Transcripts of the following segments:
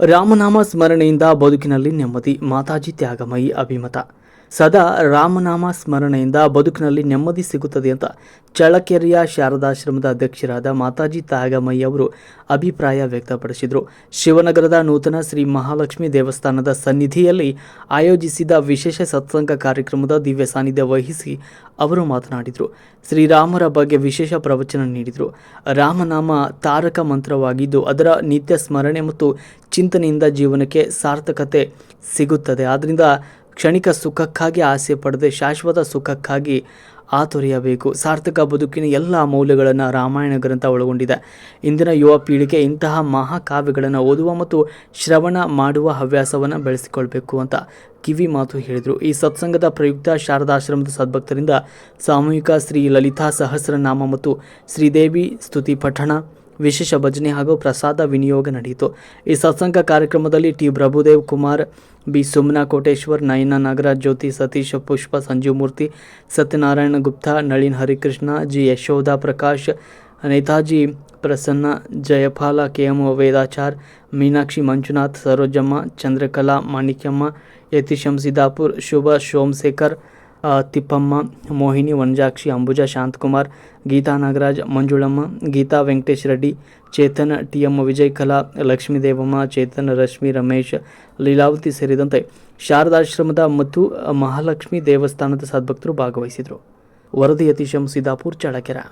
ರಾಮನಾಮ ಸ್ಮರಣೆಯಿಂದ ಬದುಕಿನಲ್ಲಿ ನೆಮ್ಮದಿ ಮಾತಾಜಿ ತ್ಯಾಗಮಯಿ ಅಭಿಮತ. ಸದಾ ರಾಮನಾಮ ಸ್ಮರಣೆಯಿಂದ ಬದುಕಿನಲ್ಲಿ ನೆಮ್ಮದಿ ಸಿಗುತ್ತದೆ ಅಂತ ಚಳ್ಳಕೆರೆಯ ಶಾರದಾಶ್ರಮದ ಅಧ್ಯಕ್ಷರಾದ ಮಾತಾಜಿ ತಾಗಮಯ್ಯ ಅವರು ಅಭಿಪ್ರಾಯ ವ್ಯಕ್ತಪಡಿಸಿದರು. ಶಿವನಗರದ ನೂತನ ಶ್ರೀ ಮಹಾಲಕ್ಷ್ಮಿ ದೇವಸ್ಥಾನದ ಸನ್ನಿಧಿಯಲ್ಲಿ ಆಯೋಜಿಸಿದ ವಿಶೇಷ ಸತ್ಸಂಗ ಕಾರ್ಯಕ್ರಮದ ದಿವ್ಯ ಸಾನ್ನಿಧ್ಯ ವಹಿಸಿ ಅವರು ಮಾತನಾಡಿದರು. ಶ್ರೀರಾಮರ ಬಗ್ಗೆ ವಿಶೇಷ ಪ್ರವಚನ ನೀಡಿದರು. ರಾಮನಾಮ ತಾರಕ ಮಂತ್ರವಾಗಿದ್ದು, ಅದರ ನಿತ್ಯ ಸ್ಮರಣೆ ಮತ್ತು ಚಿಂತನೆಯಿಂದ ಜೀವನಕ್ಕೆ ಸಾರ್ಥಕತೆ ಸಿಗುತ್ತದೆ. ಆದ್ದರಿಂದ ಕ್ಷಣಿಕ ಸುಖಕ್ಕಾಗಿ ಆಸೆ ಪಡದೆ ಶಾಶ್ವತ ಸುಖಕ್ಕಾಗಿ ಆತೊರೆಯಬೇಕು. ಸಾರ್ಥಕ ಬದುಕಿನ ಎಲ್ಲ ಮೌಲ್ಯಗಳನ್ನು ರಾಮಾಯಣ ಗ್ರಂಥ ಒಳಗೊಂಡಿದೆ. ಇಂದಿನ ಯುವ ಪೀಳಿಗೆ ಇಂತಹ ಮಹಾಕಾವ್ಯಗಳನ್ನು ಓದುವ ಮತ್ತು ಶ್ರವಣ ಮಾಡುವ ಹವ್ಯಾಸವನ್ನು ಬೆಳೆಸಿಕೊಳ್ಬೇಕು ಅಂತ ಕಿವಿ ಮಾತು ಹೇಳಿದರು. ಈ ಸತ್ಸಂಗದ ಪ್ರಯುಕ್ತ ಶಾರದಾಶ್ರಮದ ಸದ್ಭಕ್ತರಿಂದ ಸಾಮೂಹಿಕ ಶ್ರೀ ಲಲಿತಾ ಸಹಸ್ರನಾಮ ಮತ್ತು ಶ್ರೀದೇವಿ ಸ್ತುತಿ ಪಠಣ ವಿಶೇಷ ಭಜನೆ ಹಾಗೂ ಪ್ರಸಾದ ವಿನಿಯೋಗ ನಡೆಯಿತು. ಈ ಸತ್ಸಂಗ ಕಾರ್ಯಕ್ರಮದಲ್ಲಿ T. Prabhudev Kumar, B. Sumna Koteshwar Nayana Nagaraj Jyoti, Satish Pushpa Sanjeevamurthy Satyanarayana Gupta, Nalin Harikrishna, G. Yashoda Prakash, Netaji Prasanna, Jayapala, K. M. Vedachar, Meenakshi Manjunath, Sarojamma, Chandrakala, Manikyamma, Yatisham Siddapur, Shubha, Somashekhar Thippamma, Mohini Vanajakshi Ambuja, Shanthakumar, Geetha Nagaraj, Manjulamma, Geetha Venkatesh Reddy, Chethan, T M Vijay Kala, Lakshmi Devamma, Chetan, Rashmi, Ramesh, Leelavathi ಸೇರಿದಂತೆ ಶಾರದಾಶ್ರಮದ ಮತ್ತು ಮಹಾಲಕ್ಷ್ಮಿ ದೇವಸ್ಥಾನದ ಸದ್ಭಕ್ತರು ಭಾಗವಹಿಸಿದರು. ವರದಿ ಯತೀಶಂ Siddapur, Challakere.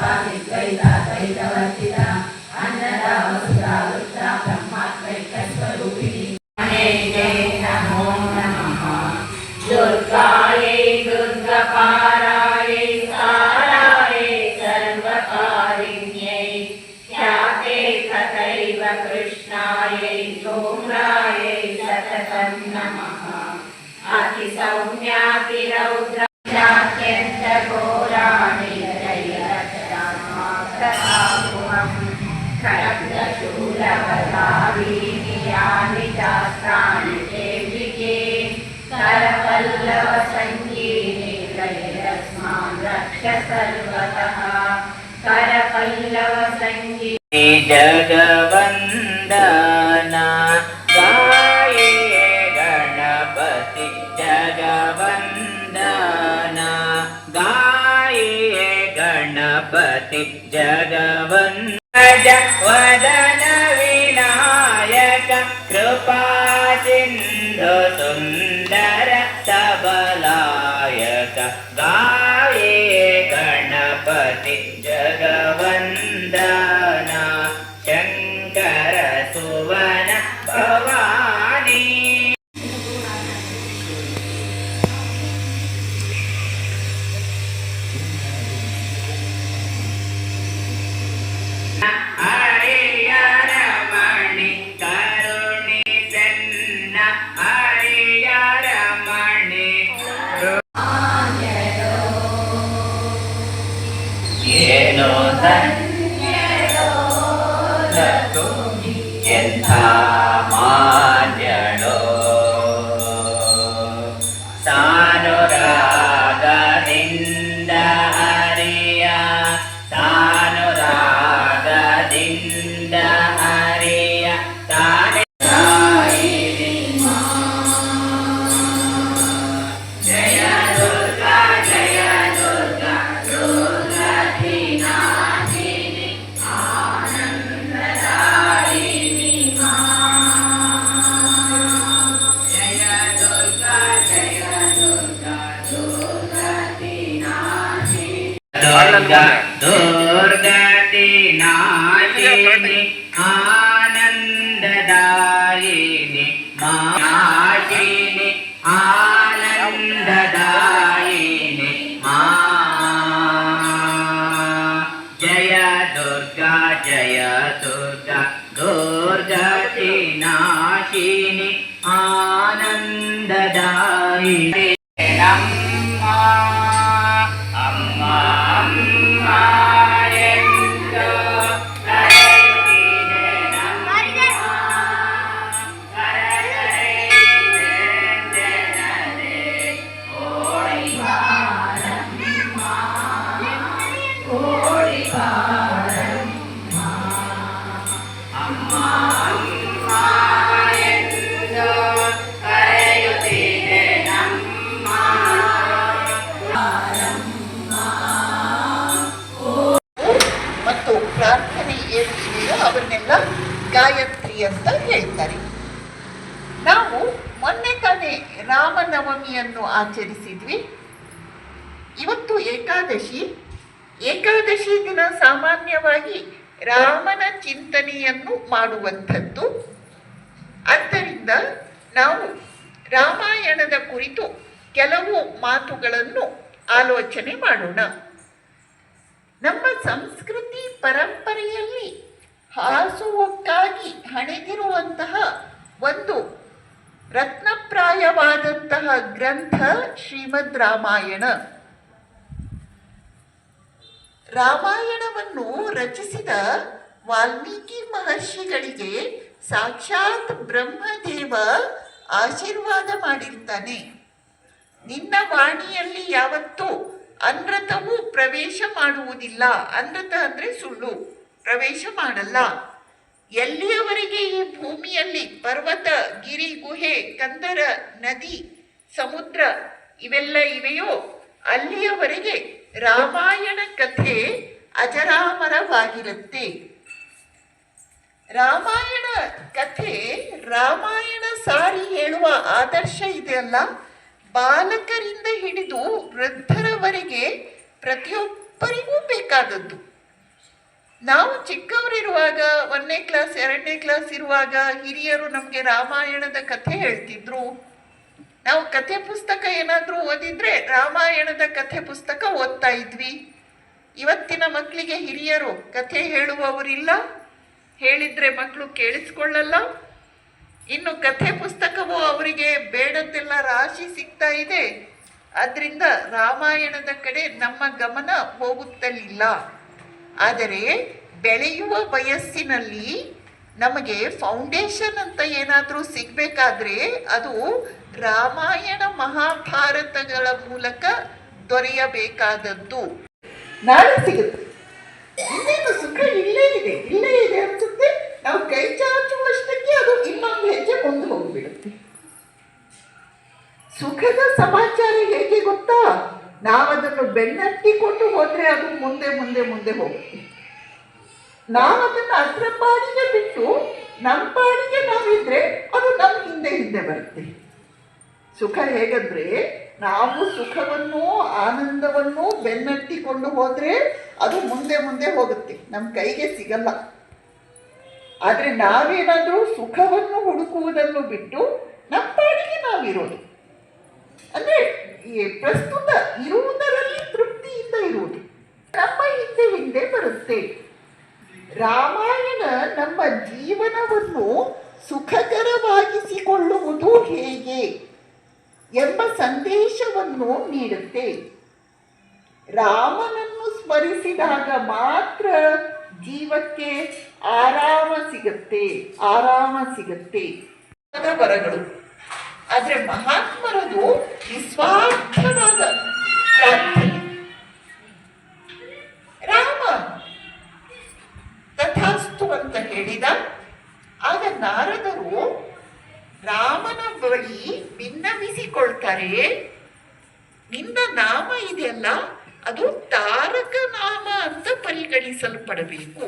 Swami Dvaita जगवन्दना गाये गणपति जगवन्दना गाये गणपति जगवन्द ದುರ್ಗತಿ ನಾಯಿನಿ ಆನಂದದಾಯಿನಿ ಮಾಟಿನಿ ಆನಂದದಾಯಿನಿ ಮಾ ಜಯ ದುರ್ಗಾ ಜಯ ದುರ್ಗಾ ದುರ್ಗತಿ ನಾ ಮತ್ತು ಪ್ರಾರ್ಥನೆ ಏನು ಇದೆಯೋ ಅವನ್ನೆಲ್ಲ ಗಾಯತ್ರಿ ಅಂತ ಹೇಳ್ತಾರೆ. ನಾವು ಮೊನ್ನೆ ತಾನೇ ರಾಮನವಮಿಯನ್ನು ಆಚರಿಸಿದ್ವಿ. ಇವತ್ತು ಏಕಾದಶಿ. ಏಕಾದಶಿ ದಿನ ಸಾಮಾನ್ಯವಾಗಿ ರಾಮನ ಚಿಂತನೆಯನ್ನು ಮಾಡುವಂಥದ್ದು. ಆದ್ದರಿಂದ ನಾವು ರಾಮಾಯಣದ ಕುರಿತು ಕೆಲವು ಮಾತುಗಳನ್ನು ಆಲೋಚನೆ ಮಾಡೋಣ. ನಮ್ಮ ಸಂಸ್ಕೃತಿ ಪರಂಪರೆಯಲ್ಲಿ ಹಾಸುವಕ್ಕಾಗಿ ಹಣೆದಿರುವಂತಹ ಒಂದು ರತ್ನಪ್ರಾಯವಾದಂತಹ ಗ್ರಂಥ ಶ್ರೀಮದ್ ರಾಮಾಯಣ. ರಾಮಾಯಣವನ್ನು ರಚಿಸಿದ ವಾಲ್ಮೀಕಿ ಮಹರ್ಷಿಗಳಿಗೆ ಸಾಕ್ಷಾತ್ ಬ್ರಹ್ಮದೇವ ಆಶೀರ್ವಾದ ಮಾಡಿರ್ತಾನೆ ನಿನ್ನ ವಾಣಿಯಲ್ಲಿ ಯಾವತ್ತೂ ಅನೃತವು ಪ್ರವೇಶ ಮಾಡುವುದಿಲ್ಲ. ಅನೃತ ಅಂದ್ರೆ ಸುಳ್ಳು, ಪ್ರವೇಶ ಮಾಡಲ್ಲ. ಎಲ್ಲಿಯವರೆಗೆ ಈ ಭೂಮಿಯಲ್ಲಿ ಪರ್ವತ, ಗಿರಿ, ಗುಹೆ, ಕಂದರ, ನದಿ, ಸಮುದ್ರ ಇವೆಲ್ಲ ಇವೆಯೋ, ಅಲ್ಲಿಯವರೆಗೆ ರಾಮಾಯಣ ಕಥೆ ಅಜರಾಮರವಾಗಿರುತ್ತೆ. ರಾಮಾಯಣ ಕಥೆ ರಾಮಾಯಣ ಸಾರಿ ಹೇಳುವ ಆದರ್ಶ ಇದೆಯಲ್ಲ ಬಾಲಕರಿಂದ ಹಿಡಿದು ವೃದ್ಧರವರೆಗೆ ಪ್ರತಿಯೊಬ್ಬರಿಗೂ ಬೇಕಾದದ್ದು. ನಾವು ಚಿಕ್ಕವರಿರುವಾಗ, ಒಂದನೇ ಕ್ಲಾಸ್ ಎರಡನೇ ಕ್ಲಾಸ್ ಇರುವಾಗ ಹಿರಿಯರು ನಮಗೆ ರಾಮಾಯಣದ ಕಥೆ ಹೇಳ್ತಿದ್ರು. ನಾವು ಕಥೆ ಪುಸ್ತಕ ಏನಾದರೂ ಓದಿದ್ರೆ ರಾಮಾಯಣದ ಕಥೆ ಪುಸ್ತಕ ಓದ್ತಾ ಇದ್ವಿ. ಇವತ್ತಿನ ಮಕ್ಕಳಿಗೆ ಹಿರಿಯರು ಕಥೆ ಹೇಳುವವರಿಲ್ಲ. ಹೇಳಿದ್ರೆ ಮಕ್ಕಳು ಕೇಳಿಸ್ಕೊಳ್ಳಲ್ಲ. ಇನ್ನು ಕಥೆ ಪುಸ್ತಕವು ಅವರಿಗೆ ಬೇಡದ್ದೆಲ್ಲ ರಾಶಿ ಸಿಗ್ತಾ ಇದೆ. ಅದರಿಂದ ರಾಮಾಯಣದ ಕಡೆ ನಮ್ಮ ಗಮನ ಹೋಗುತ್ತಲಿಲ್ಲ. ಆದರೆ ಬೆಳೆಯುವ ವಯಸ್ಸಿನಲ್ಲಿ ನಮಗೆ ಫೌಂಡೇಶನ್ ಅಂತ ಏನಾದರೂ ಸಿಗಬೇಕಾದ್ರೆ ಅದು ರಾಮಾಯಣ ಮಹಾಭಾರತಗಳ ಮೂಲಕ ದೊರೆಯಬೇಕಾದದ್ದು. ನಾಳೆ ಸಿಗುತ್ತೆ. ಇನ್ನೇನು ಸುಖ ಇಲ್ಲೇ ಇದೆ. ಇಲ್ಲೇ ಇದೆ ಅನ್ಸುತ್ತೆ. ನಾವು ಕೈ ಚಾಚುವಷ್ಟಕ್ಕೆ ಅದು ಇನ್ನೊಂದು ಹೆಜ್ಜೆ ಮುಂದೆ ಹೋಗ್ಬಿಡುತ್ತೆ. ಸುಖದ ಸಮಾಚಾರ ಹೇಗೆ ಗೊತ್ತಾ? ನಾವದನ್ನು ಬೆನ್ನಟ್ಟಿಕೊಂಡು ಹೋದ್ರೆ ಅದು ಮುಂದೆ ಮುಂದೆ ಮುಂದೆ ಹೋಗುತ್ತೆ. ನಾವದನ್ನು ಅದರ ಪಾಡಿಗೆ ಬಿಟ್ಟು ನಮ್ಮ ಪಾಡಿಗೆ ನಾವಿದ್ರೆ ಅದು ನಮ್ಮ ಹಿಂದೆ ಹಿಂದೆ ಬರುತ್ತೆ. ಸುಖ ಹೇಗಂದ್ರೆ ನಾವು ಸುಖವನ್ನು ಆನಂದವನ್ನು ಬೆನ್ನಟ್ಟಿಕೊಂಡು ಹೋದರೆ ಅದು ಮುಂದೆ ಮುಂದೆ ಹೋಗುತ್ತೆ. ನಮ್ಮ ಕೈಗೆ ಸಿಗಲ್ಲ. ಆದರೆ ನಾವೇನಾದರೂ ಸುಖವನ್ನು ಹುಡುಕುವುದನ್ನು ಬಿಟ್ಟು ನಮ್ಮ ಪಾಡಿಗೆ ನಾವಿರೋದು. ಅಂದ್ರೆ ಪ್ರಸ್ತುತ ಇರುವುದರಲ್ಲಿ ತೃಪ್ತಿಯಿಂದ ಇರುವುದು. ನಮ್ಮ ಹಿಂದೆ ಹಿಂದೆ ಬರುತ್ತೆ. ರಾಮಾಯಣ ನಮ್ಮ ಜೀವನವನ್ನು ಸುಖಕರವಾಗಿಸಿಕೊಳ್ಳುವುದು ಹೇಗೆ ಎಂಬ ಸಂದೇಶವನ್ನು ನೀಡುತ್ತೆ. ರಾಮನನ್ನು ಸ್ಮರಿಸಿದಾಗ ಮಾತ್ರ ಜೀವಕ್ಕೆ ಆರಾಮ ಸಿಗುತ್ತೆ ಆರಾಮ ಸಿಗುತ್ತೆ. ಬರಗಳು ಆದರೆ ಮಹಾತ್ಮರದು ನಿಸ್ವಾರ್ಥವಾದ ರಾಮ. ಅಂತ ಹೇಳಿದ. ಆಗ ನಾರದರು, ರಾಮನ ಬಳಿ ವಿನ್ನವಿಸಿಕೊಳ್ತಾರೆ. ನಿನ್ನ ನಾಮ ಇದೆಯಲ್ಲ, ಅದು ತಾರಕ ನಾಮ ಅಂತ ಪರಿಗಣಿಸಲ್ಪಡಬೇಕು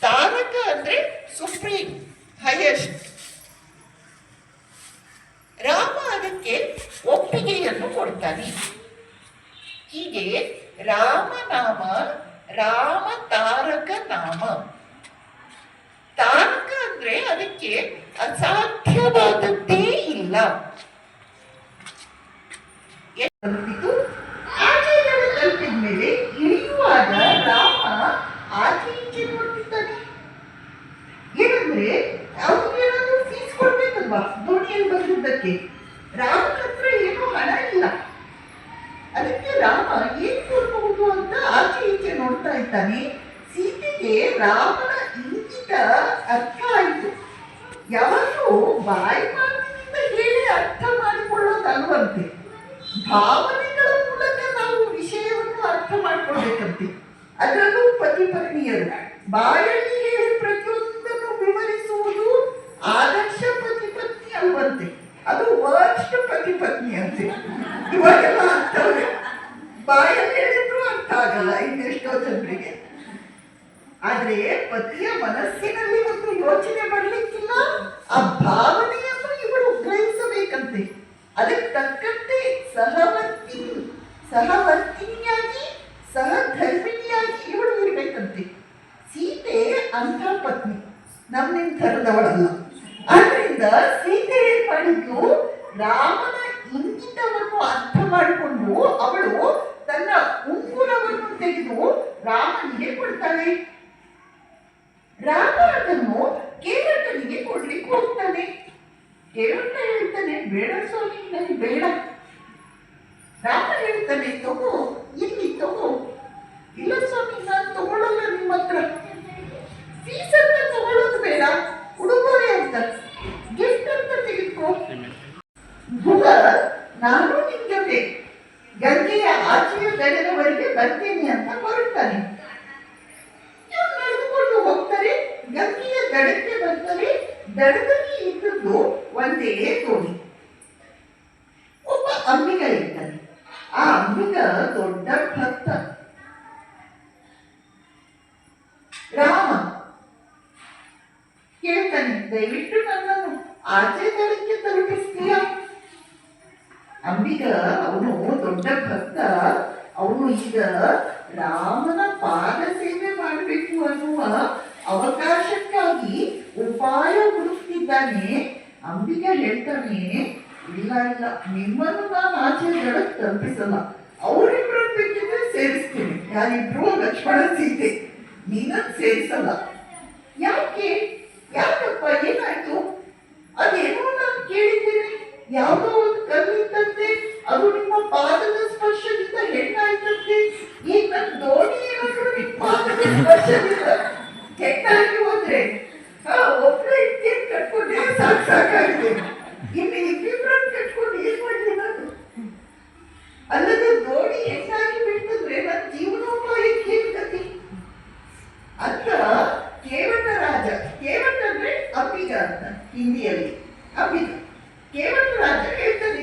ತಾರಕ ಅಂದ್ರೆ ಸುಪ್ರೀಂ, ಹೈಯೆಸ್ಟ್. ರಾಮ ಅದಕ್ಕೆ ಒಪ್ಪಿಗೆಯನ್ನು ಕೊಡ್ತಾನೆ. ಹೀಗೆ ರಾಮನಾಮ ರಾಮ ತಾರಕ ನಾಮ ತಾರಕ ಅಂದ್ರೆ ಅದಕ್ಕೆ ಅಸಾಧ್ಯವಾದದ್ದೇ ಇಲ್ಲ ತಲುಪಿತು ಆಚೆಗಳು ತಲುಪಿದ ಮೇಲೆ ಇಳಿಯುವಾಗ ರಾಮ ಆಚೆ ಈಚೆ ನೋಡ್ತಿದ್ದಾನೆ ಏನಂದ್ರೆ ಅವ್ರಿಗೆ ಏನಾದ್ರು ಫೀಸ್ ಕೊಡ್ಬೇಕಲ್ವಾ ದೋಣಿಯಲ್ಲಿ ಬಂದಿದ್ದಕ್ಕೆ ರಾಮನ ಹತ್ರ ಏನೂ ಹಣ ಇಲ್ಲ ಅದಕ್ಕೆ ರಾಮ ಏನ್ ಕೊಡ್ಬಹುದು ಅಂತ ಆಚೆ ಈಚೆ ನೋಡ್ತಾ ಇದ್ದಾನೆ ಸೀತೆಗೆ ರಾಮನ ಇಂಗಿತ ಅರ್ಥ ಆಯಿತು. ಯಾವಾಗಲೂ ಬಾಯಿ ಮಾತಿನಿಂದ ಹೇಳಿ ಅರ್ಥ ಮಾಡಿಕೊಳ್ಳೋದಲ್ವಂತೆ. ಭಾವನೆಗಳ ಮೂಲಕ ನಾವು ವಿಷಯವನ್ನು ಅರ್ಥ ಮಾಡ್ಕೊಳ್ಬೇಕಂತೆ. ಅದರಲ್ಲೂ ಪತಿ ಪತ್ನಿಯರು ಬಾಯಲ್ಲಿ ಹೇಳಿ ಪ್ರತಿಯೊಂದನ್ನು ವಿವರಿಸುವುದು ಆದರ್ಶ ಪತಿ ಪತ್ನಿ ಅಲ್ವಂತೆ. ಅದು ವರ್ಸ್ಟ್ ಪತಿ ಪತ್ನಿ ಅಂತೆ. ಇವಾಗೆಲ್ಲ ಅರ್ಥವೇ ಬಾಯಲ್ಲಿ ಹೇಳಿದ್ರು ಅರ್ಥ ಆಗಲ್ಲ ಇನ್ನೆಷ್ಟೋ ಜನರಿಗೆ. ಆದರೆ ಪತಿಯ ಮನಸ್ಸಿನಲ್ಲಿ ಒಂದು ಯೋಚನೆ ಮಾಡಲಿಕ್ಕಿಲ್ಲ, ಆ ಭಾವನೆಯನ್ನು ಇವರು ಗ್ರಹಿಸಬೇಕಂತೆ. ಅದಕ್ಕೆ ತಕ್ಕಂತೆ ಸಹವರ್ತಿ, ಸಹವರ್ತಿನಿಯಾಗಿ, ಸಹಧರ್ಮಿಣಿಯಾಗಿ ಇವಳು ಇರಬೇಕಂತೆ. ಸೀತೆ ಅಂತ ಪತ್ನಿ ನಮ್ಮಿನ ಧರ್ಮದವಳಲ್ಲ. ಆದ್ರಿಂದ ಸೀತೆ ಏನ್ ಮಾಡಿದ್ಲು ರಾಮನ ಇಂಗಿತವನ್ನು ಅರ್ಥ ಮಾಡಿಕೊಂಡು ಅವಳು ತನ್ನ ಉಂಗುರವನ್ನು ತೆಗೆದು ರಾಮನಿಗೆ ಕೊಡ್ತಾಳೆ. ರಾಮ ಅದನ್ನು ಕೇರಟನಿಗೆ ಕೊಡ್ಲಿಕ್ಕೆ ಹೋಗ್ತಾನೆ. ಕೇರಟ ಹೇಳ್ತಾನೆ, ಬೇಡ ಸ್ವಾಮಿ, ನನಗೆ ಬೇಡ. ರಾಮ ಹೇಳ್ತಾನೆ, ತಗೋ, ಇಲ್ಲಿ ತಗೋ. ಇಲ್ಲ ಸ್ವಾಮಿ, ನಾನು ತಗೊಳ್ಳಲ್ಲ ನಿಮ್ಮ ಹತ್ರ. ಫೀಸ್ ಅಂತ ತಗೊಳ್ಳೋದು ಬೇಡ, ಉಡುಗೊರೆ ಅಂತ. ಗಿಫ್ಟ್ ಅಂತ ತೆಗೆದುಕೋ. ಭುಗ ನಾನು ನಿನ್ ಜೊತೆ. ಗಂಗೆಯ ಆಚೆಯ ಗಡದವರೆಗೆ ಬರ್ತೇನೆ ಅಂತ ಹೊರಡ್ತಾನೆ ಇವ್ರು ನಡೆದುಕೊಂಡು ಹೋಗ್ತಾರೆ ಗಂಗೆಯ ದಡಕ್ಕೆ ಬರ್ತಾರೆ ದಡದಲ್ಲಿ ಇದ್ದದ್ದು ಒಂದೇ ತೋಣಿ ಒಬ್ಬ ಅಂಬಿಗ ಇರ್ತಾನೆ ಆ ಅಂಬಿಗ ದೊಡ್ಡ ಭಕ್ತ. ರಾಮ ಕೇಳ್ತಾನೆ ದಯವಿಟ್ಟು ನನ್ನನ್ನು ಆಚೆ ದಡಕ್ಕೆ ತಲುಪಿಸ್ತೀಯ? ಅಂಬಿಗ, ಅವನು ದೊಡ್ಡ ಭಕ್ತ. ಅವನು ಈಗ ರಾಮನ ಪಾದ ಸೇವೆ ಮಾಡಬೇಕು ಅನ್ನುವ ಅವಕಾಶಕ್ಕಾಗಿ ಉಪಾಯ ಹುಡುಕ್ತಿದ್ದಾನೆ ಅಂಬಿಕೆ ಹೇಳ್ತಾನೆ, ಇಲ್ಲ ಇಲ್ಲ, ನಿಮ್ಮನ್ನು ನಾನು ಆಚೆ ಹೇಳಕ್ ತಲುಪಿಸಲ್ಲ. ಅವರಿಬ್ಬರನ್ನು ಬೇಕಿದ್ರೆ ಸೇರಿಸ್ತೀನಿ. ಯಾರಿಬ್ರು ಲಕ್ಷ್ಮಣ ಸೀತೆ ನೀನ ಸೇರಿಸಲ್ಲ. ಯಾಕೆ? ಯಾಕಪ್ಪ? ಏನಾಯ್ತು? ಅದೇನೋ ನಾನು ಕೇಳಿದ್ದೇನೆ. ಯಾವುದೋ ಒಂದು ಕಲ್ಲಿದ್ದಂತೆ ಅದು ನಿಮ್ಮ ಪಾದದ ಸ್ಪರ್ಶದಿಂದ ಹೆಣ್ಣಾಯ್ತಂತೆ ಈಗ ನನ್ನ ದೋಣಿ ಏನಾದ್ರು ನಿಮ್ಮ ಪಾದದ ಸ್ಪರ್ಶದಿಂದ ಹೆಣ್ಣಾಗಿ ಹೋದ್ರೆ ಆ ಒಬ್ಬರೇ ಇಟ್ಟಿಗೆ ಕಟ್ಕೊಂಡೆ ಸಾಕು ಸಾಕಾಗಿದೆ ಇನ್ನು ಇಬ್ಬಿಬ್ಬರನ್ನು ಕಟ್ಕೊಂಡು ಏನ್ ಮಾಡಲಿ ನಾನು ಅಲ್ಲದೆ ದೋಣಿ ಹೆಣ್ಣಾಗಿ ಬಿಡ್ತಂದ್ರೆ ನನ್ನ ಜೀವನೋಪಾಯಕ್ಕೆ ಏನ್ ಗತಿ ಅಂತ ಕೇವಟ ರಾಜ ಕೇವಟ ಅಂದ್ರೆ ಅಂಬಿಗ ಅಂತ ಹಿಂದಿಯಲ್ಲಿ ಅಂಬಿಗ ಕೇವಟ ರಾಜ ಹೇಳ್ತಾನೆ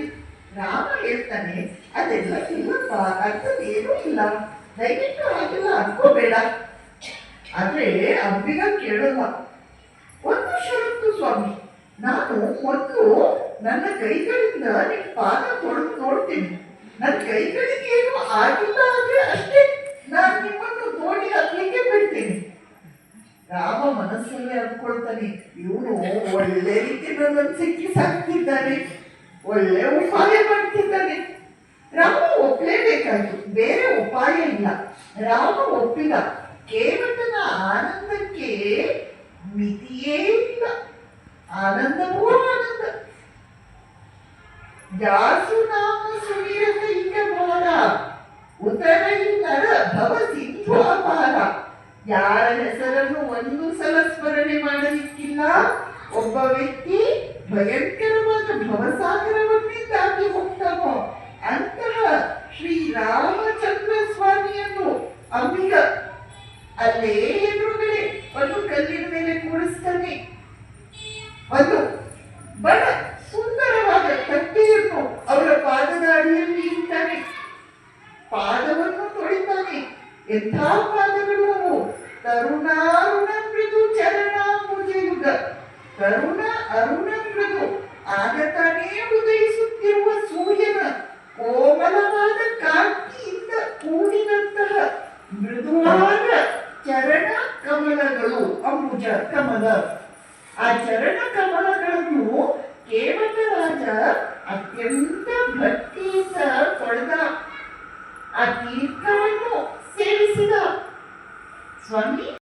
ರಾಮ ಹೇಳ್ತಾನೆ ಅದೆಲ್ಲ ಇಲ್ಲಪ್ಪ ಅರ್ಥದೇನೂ ಇಲ್ಲ. ದಯವಿಟ್ಟು ಹಾಗೆಲ್ಲ ಅನ್ಕೋಬೇಡ. ಆದ್ರೆ ಅಂಬಿಗ ಕೇಳಲ್ಲ ಒಂದು ಷರತ್ತು ಸ್ವಾಮಿ. ನಾನು ಮೊದಲು ನನ್ನ ಕೈಗಳಿಂದ ನಿಮ್ ಪಾದ ತೊಳೆದು ನೋಡ್ತೀನಿ. ನನ್ನ ಕೈಗಳಿಗೆ ಏನು ಆಗಿಲ್ಲ ಅಂದ್ರೆ ಅಷ್ಟೇ ನಾನು ನಿಮ್ಮನ್ನು ನೋಡಿ ಅಲ್ಲಿಗೆ ಬಿಡ್ತೀನಿ. ರಾಮ ಮನಸ್ಸಲ್ಲೇ ಅನ್ಕೊಳ್ತಾನೆ ಇವನು ಒಳ್ಳೆ ರೀತಿ ನನ್ನನ್ನು ಸಿಕ್ಕಿಸಾಕ್ತಿದ್ದಾನೆ. ಒಳ್ಳೆ ಉಪಾಯ ಮಾಡ್ತಿದ್ದಾನೆ ರಾಮ ಒಪ್ಪಲೇಬೇಕಾಯ್ತು ಬೇರೆ ಉಪಾಯ ಇಲ್ಲ. ರಾಮ ಒಪ್ಪಿದ ಕೇವಟನ ಆನಂದಕ್ಕೆ ಮಿತಿಯೇ ಇಲ್ಲ. ಆನಂದವೂ ಆನಂದ. ಜಾಸು ನಾಮ ಸುಳಿಯದ ಈಗ ಭಾರ ಉತ್ತರ ನರ ಭವ ಸಿಂಧು ಅಪಾರ. ಯಾರ ಹೆಸರನ್ನು ಒಂದು ಸಲ ಸ್ಮರಣೆ ಮಾಡಲಿಕ್ಕಿಲ್ಲ. ಒಬ್ಬ ವ್ಯಕ್ತಿ ಭಯಂಕರವಾದ ಭವಸಾಗರವನ್ನೇ ದಾಟಿ ಹೋಗ್ತಾನೋ ಅಂತಹ ಶ್ರೀ ರಾಮಚಂದ್ರ ಸ್ವಾಮಿಯನ್ನು ಅಂಬಿಗ ಅಲ್ಲೇ ಎದುರುಗಡೆ ಒಂದು ಕಲ್ಲಿನ ಮೇಲೆ ಕೂಡಿಸ್ತಾನೆ ಒಂದು ಬಡ ಸುಂದರವಾದ ಕಟ್ಟೆಯನ್ನು ಅವರ ಪಾದದ ಅಡಿಯಲ್ಲಿ ಇಡ್ತಾನೆ. ಪಾದವನ್ನು ತೊಳಿತಾನೆ. ಎಂಥ ಪಾದಗಳು ತರುಣಾರುಣ